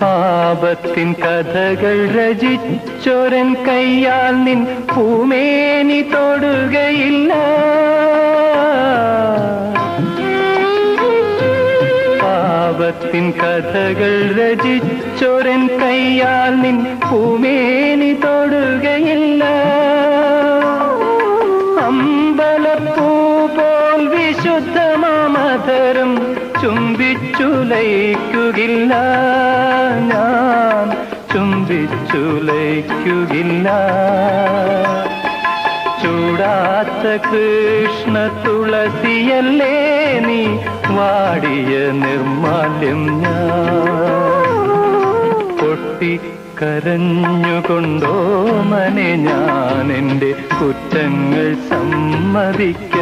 പാപത്തിൻ കഥകൾ രചിച്ചൊരൻ കയ്യാൽ നിൻ പൂമേനി തൊടുകയില്ല. പാപത്തിൻ കഥകൾ രചിച്ചൊരൻ കയ്യാൽ നിൻ പൂമേനി തൊടുകയില്ല. അമ്പലപ്പൂ പോൽ വിശുദ്ധമാമധരം ചുംബിച്ചുലയിക്കുകില്ല. ചുംബിച്ചുലയ്ക്കുകില്ല ചൂടാത്ത കൃഷ്ണ തുളസിയല്ലേ നീ വാടിയ നിർമാല്യം ഞാൻ. പൊട്ടിക്കരഞ്ഞുകൊണ്ടോ മനെ ഞാൻ എന്റെ കുറ്റങ്ങൾ സമ്മതിക്കാം.